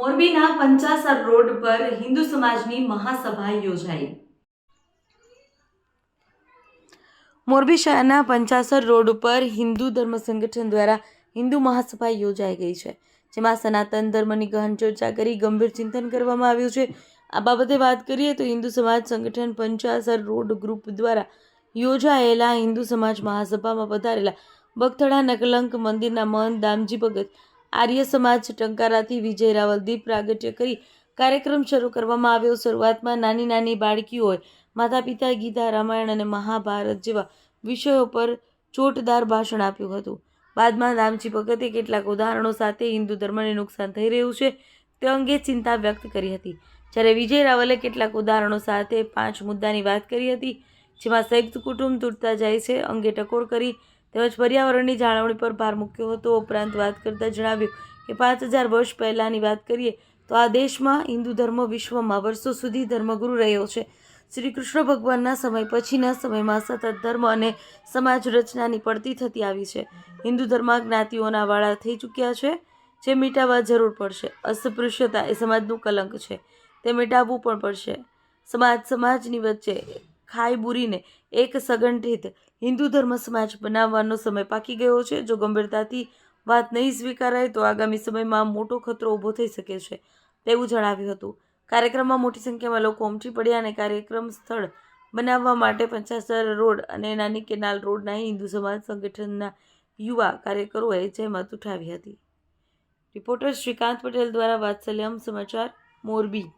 મોરબીના પંચાસર રોડ પર હિન્દુ સમાજની મહાસભા યોજાઈ. મોરબી શહેરના પંચાસર રોડ ઉપર હિન્દુ ધર્મ સંગઠન દ્વારા હિન્દુ મહાસભા યોજાઈ ગઈ છે, જેમાં સનાતન ધર્મની ગહન ચર્ચા કરી ગંભીર ચિંતન કરવામાં આવ્યું છે. આ બાબતે વાત કરીએ તો હિન્દુ સમાજ સંગઠન પંચાસર રોડ ગ્રુપ દ્વારા યોજાયેલા હિન્દુ સમાજ મહાસભામાં પધારેલા બગથડા નકલંક મંદિરના મહંત દામજી ભગત આર્ય સમાજ ટંકારાથી વિજય રાવલ દીપ પ્રાગટ્ય કરી કાર્યક્રમ શરૂ કરવામાં આવ્યો. શરૂઆતમાં નાની નાની બાળકીઓએ માતા પિતા ગીતા રામાયણ અને મહાભારત જેવા વિષયો પર ચોટદાર ભાષણ આપ્યું હતું. બાદમાં નામચી ભગતે કેટલાક ઉદાહરણો સાથે હિન્દુ ધર્મને નુકસાન થઈ રહ્યું છે તે અંગે ચિંતા વ્યક્ત કરી હતી. જ્યારે વિજય રાવલે કેટલાક ઉદાહરણો સાથે પાંચ મુદ્દાની વાત કરી હતી, જેમાં સંયુક્ત કુટુંબ તૂટતા જાય છે અંગે ટકોર કરી તેમજ પર્યાવરણની જાળવણી પર ભાર મૂક્યો હતો. ઉપરાંત વાત કરતાં જણાવ્યું કે પાંચ હજાર વર્ષ પહેલાંની વાત કરીએ તો આ દેશમાં હિન્દુ ધર્મ વિશ્વમાં વર્ષો સુધી ધર્મગુરુ રહ્યો છે. શ્રી કૃષ્ણ ભગવાનના સમય પછીના સમયમાં સતત ધર્મ અને સમાજ રચનાની પડતી થતી આવી છે. હિન્દુ ધર્મમાં જ્ઞાતિઓના વાળા થઈ ચૂક્યા છે, જે મિટાવવા જરૂર પડશે. અસ્પૃશ્યતા એ સમાજનું કલંક છે. તે મિટાવવું પણ પડશે. સમાજ સમાજની વચ્ચે ખાઈ બુરીને એક સંગઠિત હિન્દુ ધર્મ સમાજ બનાવવાનો સમય પાકી ગયો છે. જો ગંભીરતાથી વાત નહીં સ્વીકારાય તો આગામી સમયમાં મોટો ખતરો ઊભો થઈ શકે છે તેવું જણાવ્યું હતું. કાર્યક્રમમાં મોટી સંખ્યામાં લોકો ઉમટી પડ્યા અને કાર્યક્રમ સ્થળ બનાવવા માટે પંચાસર રોડ અને નાની કેનાલ રોડના હિન્દુ સમાજ સંગઠનના યુવા કાર્યકરોએ જહેમત ઉઠાવી હતી. રિપોર્ટર શ્રીકાંત પટેલ દ્વારા વાત્સલ્યમ સમાચાર મોરબી.